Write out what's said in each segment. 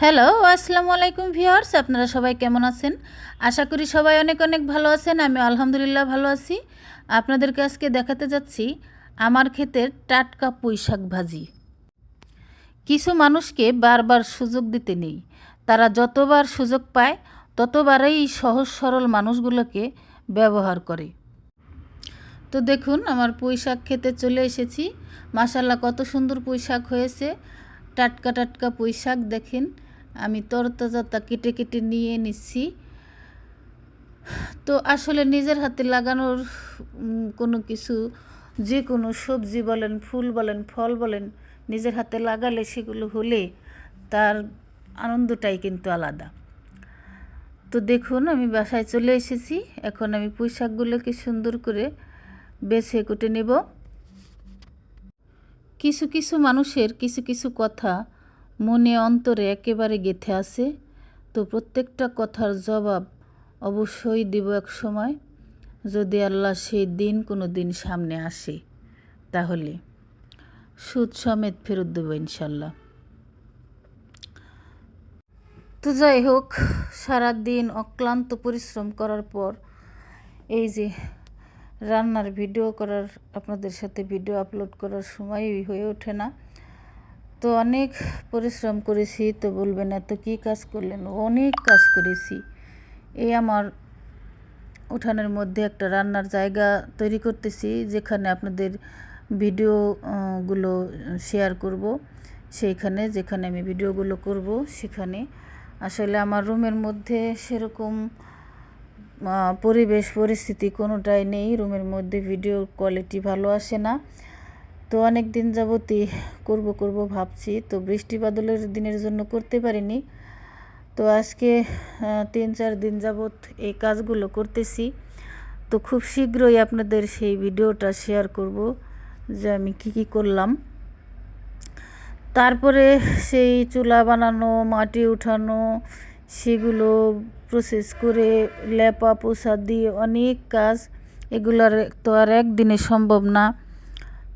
Hello আসসালামু আলাইকুম viewers আপনারা সবাই কেমন আছেন? আশা করি সবাই অনেক অনেক ভালো আছেন। আমি আলহামদুলিল্লাহ ভালো আছি। আপনাদেরকে আজকে দেখাতে যাচ্ছি আমার ক্ষেতের টাটকা পুঁই শাক ভাজি। কিছু মানুষকে বারবার সুযোগ দিতে নেই। তারা যতবার সুযোগ পায়, ততবারই সহজ সরল মানুষগুলোকে ব্যবহার করে। তো দেখুন, আমার পুঁই শাক খেতে চলে এসেছি। মাসাল্লাহ কত সুন্দর পুঁই শাক হয়েছে। টাটকা টাটকা পুঁই শাক দেখেন। আমি তরতাজাতা কেটে কেটে নিয়ে নিচ্ছি। তো আসলে নিজের হাতে লাগানোর কোনো কিছু যে কোনো সবজি বলেন, ফুল বলেন, ফল বলেন, নিজের হাতে লাগালে সেগুলো হলে তার আনন্দটাই কিন্তু আলাদা। তো দেখুন, আমি বাসায় চলে এসেছি। এখন আমি পুঁই শাকগুলোকে সুন্দর করে বেছে কুটে নেব। কিছু কিছু মানুষের কিছু কিছু কথা মনে অন্তরে একেবারে গেঁথে আছে তো প্রত্যেকটা কথার জবাব অবশ্যই দিব এক সময়। যদি আল্লাহ সেই দিন কোনো দিন সামনে আসে, তাহলে সুদ সমেত ফেরত দেবো ইনশাল্লাহ। তো যাই হোক, সারাদিন অক্লান্ত পরিশ্রম করার পর এই যে রান্নার ভিডিও করার আপনাদের সাথে ভিডিও আপলোড করার সময়ই হয়ে ওঠে না। তো অনেক পরিশ্রম করেছি তো বলবেন এত কী কাজ করলেন? অনেক কাজ করেছি। এই আমার উঠানের মধ্যে একটা রান্নার জায়গা তৈরি করতেছি যেখানে আপনাদের ভিডিও আহ, গুলো শেয়ার করব। সেইখানে যেখানে আমি ভিডিওগুলো করব সেখানে। আসলে আমার রুমের মধ্যে সেরকম পরিবেশ, পরিস্থিতি কোনোটাই নেই। রুমের মধ্যে ভিডিও কোয়ালিটি ভালো আসে না। তো অনেক দিন যাবতই করব করব ভাবছি। তো বৃষ্টি বাদলের দিনের জন্য করতে পারিনি। তো আজকে তিন চার দিন যাবত এই কাজগুলো করতেছি। তো খুব শীঘ্রই আপনাদের সেই ভিডিওটা শেয়ার করব যে আমি কি কি করলাম। তারপরে সেই চুলা বানানো, মাটি উঠানো, সেগুলো প্রসেস করে লেপা পোছা দিয়ে অনেক কাজ এগুলোর তো আর একদিনে সম্ভব না।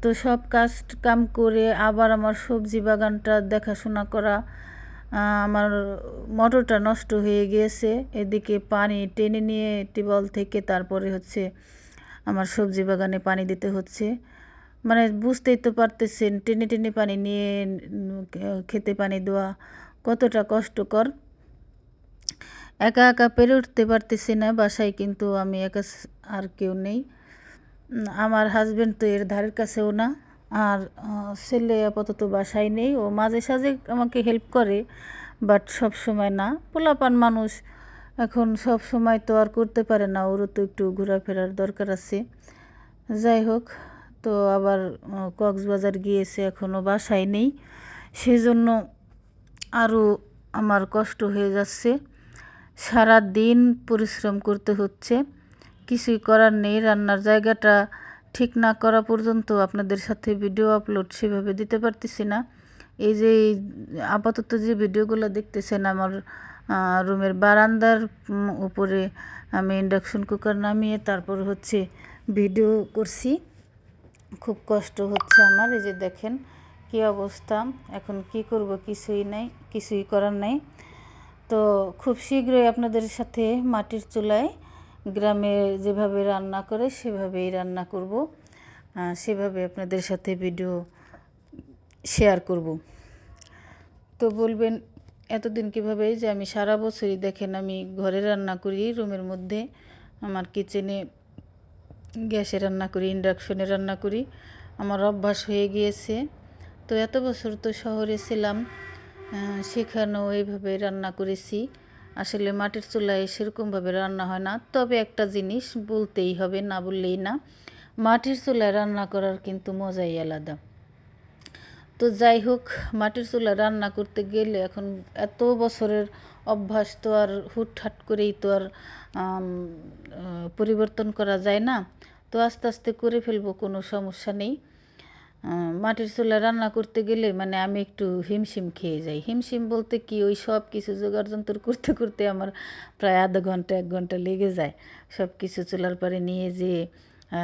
তো সব কাজ কাম করে আবার আমার সবজি বাগানটা দেখাশোনা করা আমার মোটরটা নষ্ট হয়ে গিয়েছে। এদিকে পানি টেনে নিয়ে টিউবওয়েল থেকে তারপরে হচ্ছে আমার সবজি বাগানে পানি দিতে হচ্ছে। মানে বুঝতেই তো পারতেছেন, টেনে টেনে পানি নিয়ে খেতে পানি দেওয়া কতটা কষ্টকর। একা একা পেরে উঠতে পারতেছি না বাসায়, কিন্তু আমি একা আর কেউ নেই। আমার হাজব্যান্ড তো এর ধারের কাছেও না, আর ছেলে আপাতত বাসায় নেই। ও মাঝে সাঝে আমাকে হেল্প করে বাট সব সময় না। পোলাপান মানুষ, এখন সব সময় তো আর করতে পারে না। ওরও তো একটু ঘোরাফেরার দরকার আছে। যাই হোক, তো আবার কক্সবাজার গিয়েছে এখনও বাসায় নেই। সেজন্য আরও আমার কষ্ট হয়ে যাচ্ছে। সারা দিন পরিশ্রম করতে হচ্ছে। কিছুই করার নেই, রান্নার জায়গাটা ঠিক না করা পর্যন্ত আপনাদের সাথে ভিডিও আপলোড সেভাবে দিতে পারতেছি না। এই যে আপাতত যে ভিডিওগুলো দেখতেছেন আমার রুমের বারান্দার উপরে আমি ইন্ডাকশন কুকার নামিয়ে তারপর হচ্ছে ভিডিও করছি। খুব কষ্ট হচ্ছে আমার, এই যে দেখেন কি অবস্থা। এখন কি করব কিছুই নাই, কিছুই করার নাই। তো খুব শীঘ্রই আপনাদের সাথে মাটির চুলায় গ্রামে যেভাবে রান্না করে সেভাবেই রান্না করব। সেভাবে আপনাদের সাথে ভিডিও শেয়ার করব। তো বলবেন, এতদিন কীভাবে যে আমি সারা বছরই দেখেন আমি ঘরে রান্না করি, রুমের মধ্যে আমার কিচেনে গ্যাসে রান্না করি, ইন্ডাকশনে রান্না করি, আমার অভ্যাস হয়ে গিয়েছে। তো এত বছর তো শহরে ছিলাম সেখানেও এইভাবে রান্না করেছি। আসলে মাটির চুলায় সেরকমভাবে রান্না হয় না। তবে একটা জিনিস বলতেই হবে, না বললেই না, মাটির চুলায় রান্না করার কিন্তু মজাই আলাদা। তো যাই হোক, মাটির চুলা রান্না করতে গেলে এখন এত বছরের অভ্যাস তো আর হুটহাট করেই তো আর পরিবর্তন করা যায় না। তো আস্তে আস্তে করে ফেলব, কোনো সমস্যা নেই। মাটির চুলা রান্না করতে গেলে মানে আমি একটু হিমশিম খেয়ে যাই। হিমশিম বলতে কি, ওই সব কিছু জোগাড় যন্ত্র করতে করতে আমার প্রায় আধা ঘণ্টা, এক ঘণ্টা লেগে যায় সব কিছু চুলার পরে নিয়ে যেয়ে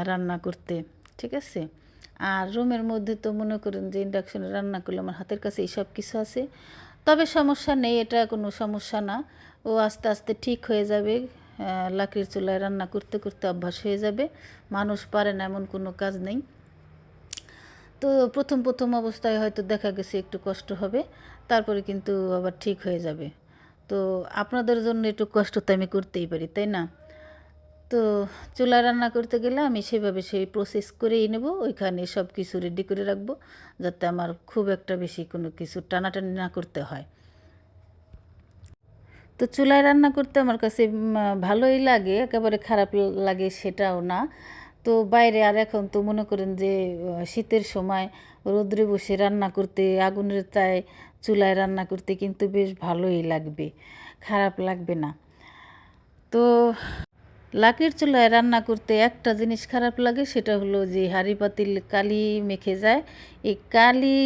রান্না করতে, ঠিক আছে? আর রুমের মধ্যে তো মনে করেন যে ইন্ডাকশনে রান্না করলে আমার হাতের কাছে এই সব কিছু আছে। তবে সমস্যা নেই, এটা কোনো সমস্যা না। ও আস্তে আস্তে ঠিক হয়ে যাবে লাকড়ির চুলায় রান্না করতে করতে অভ্যাস হয়ে যাবে। মানুষ পারে না এমন কোনো কাজ নেই। তো প্রথম প্রথম অবস্থায় হয়তো দেখা গেছে একটু কষ্ট হবে, তারপরে কিন্তু আবার ঠিক হয়ে যাবে। তো আপনাদের জন্য একটু কষ্ট তো আমি করতেই পারি, তাই না? তো চুলা রান্না করতে গেলে আমি সেভাবে সেই প্রসেস করেই নেব, ওইখানে সব কিছু রেডি করে রাখব, যাতে আমার খুব একটা বেশি কোনো কিছু টানাটানি না করতে হয়। তো চুলায় রান্না করতে আমার কাছে ভালোই লাগে, একেবারে খারাপ লাগে সেটাও না। তো বাইরে আর এখন তো মনে করেন যে শীতের সময় রোদ্রে বসে রান্না করতে, আগুনের তায় চুলায় রান্না করতে কিন্তু বেশ ভালোই লাগবে, খারাপ লাগবে না। তো লাকির চুলায় রান্না করতে একটা জিনিস খারাপ লাগে, সেটা হলো যে হাঁড়ি পাতিল কালি মেখে যায়। এই কালি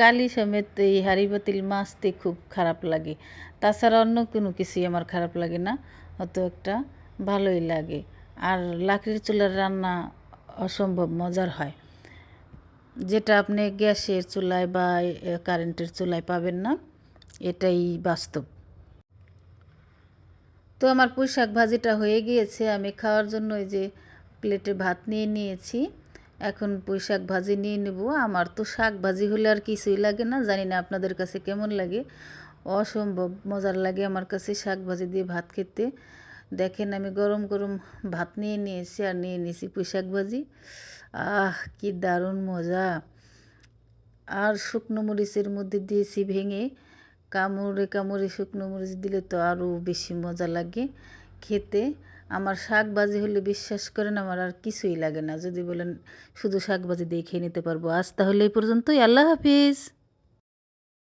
কালি সমেত এই হাঁড়ি পাতিল মাজতে খুব খারাপ লাগে। তাছাড়া অন্য কোনো কিছুই আমার খারাপ লাগে না, অত একটা ভালোই লাগে। আর লাকড়ির চুলার রান্না অসম্ভব মজার হয়। যেটা আপনি গ্যাসের চুলায় বা কারেন্টের চুলায় পাবেন না, এটাই বাস্তব। তো আমার পুঁই শাক ভাজিটা হয়ে গিয়েছে, আমি খাওয়ার জন্য ওই যে প্লেটে ভাত নিয়ে নিয়েছি। এখন পুঁই শাক ভাজি নিয়ে নেব। আমার তো শাক ভাজি হলে আর কিছুই লাগে না, জানি না আপনাদের কাছে কেমন লাগে। অসম্ভব মজার লাগে আমার কাছে শাক ভাজি দিয়ে ভাত খেতে। দেখেন আমি গরম গরম ভাত নিয়ে নিয়েছি আর নিয়ে নিয়েছি পুঁই শাক ভাজি। আহ, কি দারুণ মজা। আর শুকনো মরিচের মধ্যে দিয়েছি ভেঙে। কামড়ে কামড়ে শুকনো মরিচ দিলে তো আরও বেশি মজা লাগে খেতে। আমার শাক ভাজি হলে বিশ্বাস করেন আমার আর কিছুই লাগে না। যদি বলেন শুধু শাক ভাজি দিয়ে খেয়ে নিতে পারব। আজ তাহলে এই পর্যন্তই। আল্লাহ হাফিজ।